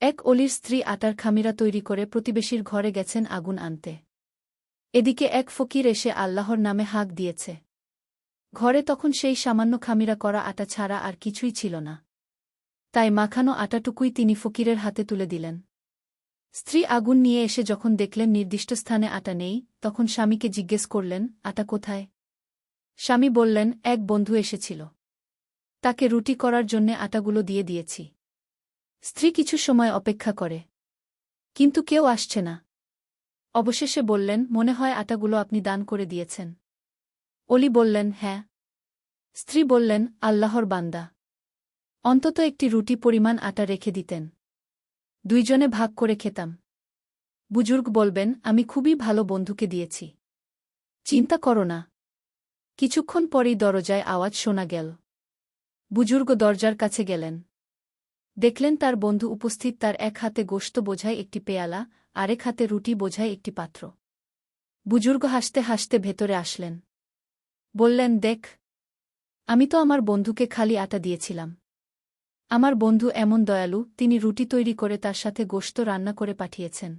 এক অলির স্ত্রী আটার খামিরা তৈরি করে প্রতিবেশীর ঘরে গেছেন আগুন আনতে। এদিকে এক ফকির এসে আল্লাহর নামে হাঁক দিয়েছে। ঘরে তখন সেই সামান্য খামিরা করা আটা ছাড়া আর কিছুই ছিল না। তাই মাখানো আটাটুকুই তিনি ফকিরের হাতে তুলে দিলেন। স্ত্রী আগুন নিয়ে এসে যখন দেখলেন নির্দিষ্ট স্থানে আটা নেই, তখন স্বামীকে জিজ্ঞেস করলেন, আটা কোথায়? স্বামী বললেন, এক বন্ধু এসেছিল। তাকে রুটি করার জন্যে আটাগুলো দিয়ে দিয়েছি। স্ত্রী কিছু সময় অপেক্ষা করে। কিন্তু কেউ আসছে না। অবশেষে বললেন, মনে হয় আটাগুলো আপনি দান করে দিয়েছেন। অলি বললেন হ্যাঁ। স্ত্রী বললেন, আল্লাহর বান্দা, অন্তত একটি রুটি পরিমাণ আটা রেখে দিতেন। দুইজনে ভাগ করে খেতাম। বুজুর্গ বলবেন, আমি খুবই ভালো বন্ধুকে দিয়েছি। চিন্তা করো না। কিছুক্ষণ পরেই দরজায় আওয়াজ শোনা গেল। বুজুর্গ দরজার কাছে গেলেন। দেখলেন তার বন্ধু উপস্থিত তার এক হাতে গোশত বোঝায় একটি পেয়ালা, আরেক হাতে রুটি বোঝায় একটি পাত্র। বুজুর্গ হাসতে হাসতে ভেতরে আসলেন। বললেন, দেখ, আমি তো আমার বন্ধুকে খালি আটা দিয়েছিলাম। আমার বন্ধু এমন দয়ালু, তিনি রুটি তৈরি করে তার সাথে গোশত রান্না করে পাঠিয়েছেন।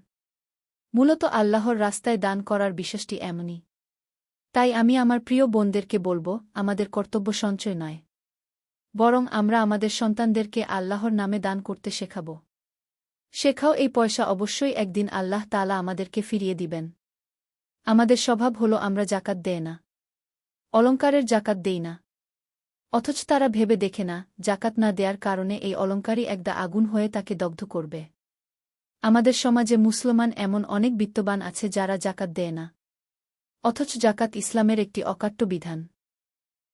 মূলত আল্লাহর রাস্তায় দান করার বিশেষটি এমনই। তাই আমি আমার প্রিয় বোনদেরকে বলব, আমাদের কর্তব্য সঞ্চয় নয়। বরং আমরা আমাদের সন্তানদেরকে আল্লাহর নামে দান করতে শেখাব। শেখাও এই পয়সা অবশ্যই একদিন আল্লাহ তালা আমাদেরকে ফিরিয়ে দিবেন। আমাদের স্বভাব হল আমরা জাকাত দেয় না। অলঙ্কারের জাকাত দেই না। অথচ তারা ভেবে দেখে না জাকাত না দেয়ার কারণে এই অলঙ্কারই একদা আগুন হয়ে তাকে দগ্ধ করবে। আমাদের সমাজে মুসলমান এমন অনেক বিত্তবান আছে যারা জাকাত দেয় না। অথচ জাকাত ইসলামের একটি অকাট্য বিধান।